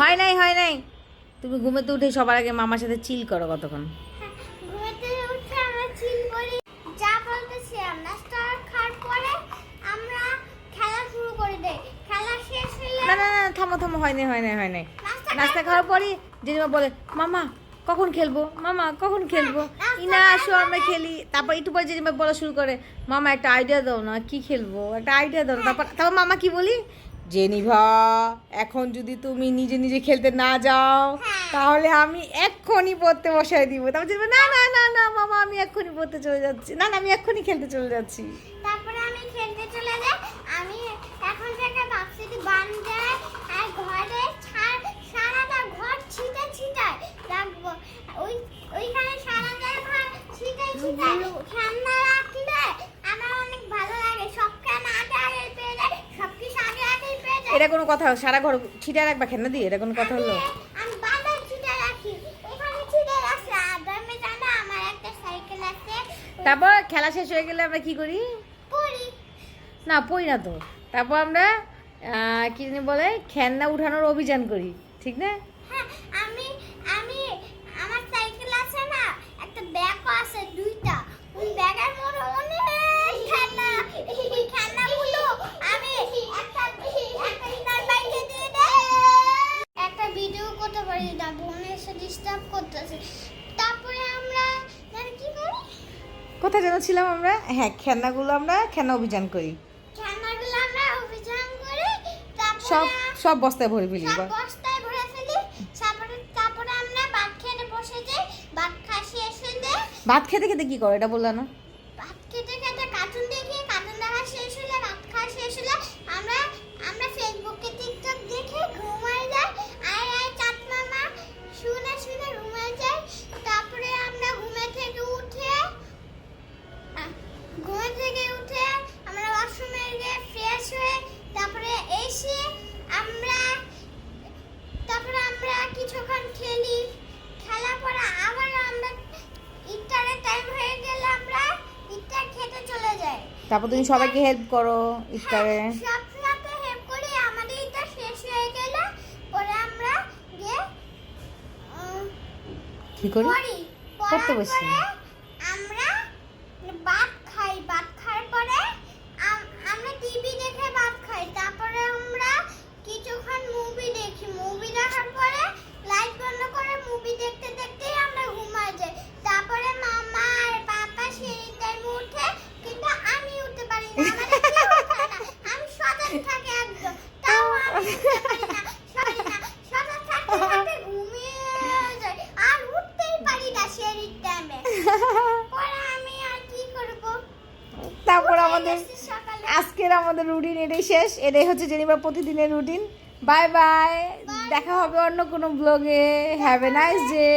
হয় নাই হয় নাই। তুমি ঘুমেতে উঠে সবার আগে মামার সাথে চিল করো কতক্ষণ। হ্যাঁ, ঘুমেতে উঠে আমরা চিল করি। যা বলতেছি আমরা স্টার খাওয়ার পরে আমরা খেলা শুরু করে দেই। খেলা শেষ হলে না না না থামো থামো হয় নাই হয় নাই হয় নাই। নাস্তা নাস্তা খাওয়ার পরই জেঠিমা বলে মামা কখন খেলব? মামা কখন খেলব? ইনা আসো আমরা খেলি। তারপর একটু পরে জেঠিমা বলা শুরু করে মামা একটা আইডিয়া দাও না কি খেলব? একটা আইডিয়া দাও না। তারপর তারপর মামা কি বলি? জেনিভা এখন যদি তুমি নিজে নিজে খেলতে না যাও তাহলে আমি এক্ষুনি পড়তে বসাই দিব। তারপর জেঠিমা না না না না মামা আমি এক্ষুনি পড়তে চলে যাচ্ছি। না না আমি এক্ষুনি খেলতে চলে যাচ্ছি। তারপরে আমি খেলতে চলে যাই। আমি এখন থেকে ভাবছি বান যায় আর ঘরে ছাড় সারাটা ঘর ছিটে ছিটায় রাখব। ওই ওইখানে সারাটা ঘর ছিটে ছিটায় খেলনা রাখলে আমার অনেক ভালো লাগে সব খেলনা আগে আগে পেয়ে যায় সব কিছু আগে আগে পেয়ে যায় এটা কোনো কথা সারা ঘর ছিটা রাখবা খেলনা দিয়ে এটা কোনো কথা হলো? তারপর খেলা শেষ হয়ে গেলে আমরা কি করি? না পড়ি না তো। তারপর আমরা কি বলে খেলনা উঠানোর অভিযান করি ঠিক না হ্যাঁ আমি আমি আমার সাইকেল আছে না একটা ব্যাগও আছে দুইটা ওই ব্যাগের মধ্যে অনেক খেলনা ওই খেলনাগুলো আমি একটা একটা ইনার বাইকে দিয়ে দেই একটা ভিডিও করতে পারি না বোন এসে ডিস্টার্ব করতেছে। তারপরে আমরা জানি কি করি কোথায় যেন ছিলাম আমরা? হ্যাঁ খেলনাগুলো আমরা খেলনা অভিযান করি। খেলনাগুলো আমরা অভিযান করি সব সব বস্তায় ভরে ফেলি সব বস্তায় ভরে ফেলি তারপরে তারপরে আমরা ভাত খেতে বসে যাই ভাত শেষ হলে ভাত খেতে খেতে কি করো? এটা বললা না। ভাত খেতে খেতে কার্টুন দেখি কার্টুন দেখা শেষ হলে ভাত খাওয়া শেষ হলে। আমরা আমরা ফেসবুকে টিকটক দেখে ঘুমাই তারপর তুমি সবাইকে হেল্প করো ইফতারে। কি করি? করতে করি আমাদের ইফতার শেষ হয়ে গেলে পরে আমরা গিয়ে উম, কি করি পড়ি পড়তে পড়ার বসি। পরে আমরা ভাত খাই ভাত খাওয়ার পরে আম- আমরা টিভি দেখে ভাত খাই তারপরে আমরা কিছুক্ষণ মুভি দেখি মুভি দেখার পরে লাইট বন্ধ করে মুভি দেখতে দেখতেই আমরা ঘুমাই যাই তারপরে মামা আর পাপা সিঁড়ি টাইমে উঠে কিন্তু আমি উঠতে পারি না আমাদের কেউ ওঠে না। আমি সজাগ থাকি একদম তাও আমি উঠতে পারি না সরি না সজাগ থাকতে থাকতে ঘুমিয়ে যাই আর উঠতেই পারি না সিঁড়ির টাইমে পরে আমি আর কি করব তারপর আমাদের আজকের আমাদের রুটিন এটাই শেষ। এটাই হচ্ছে জেনিবার প্রতিদিনের রুটিন বাই বাই দেখা হবে অন্য কোনো ব্লগে হ্যাভ এ নাইস ডে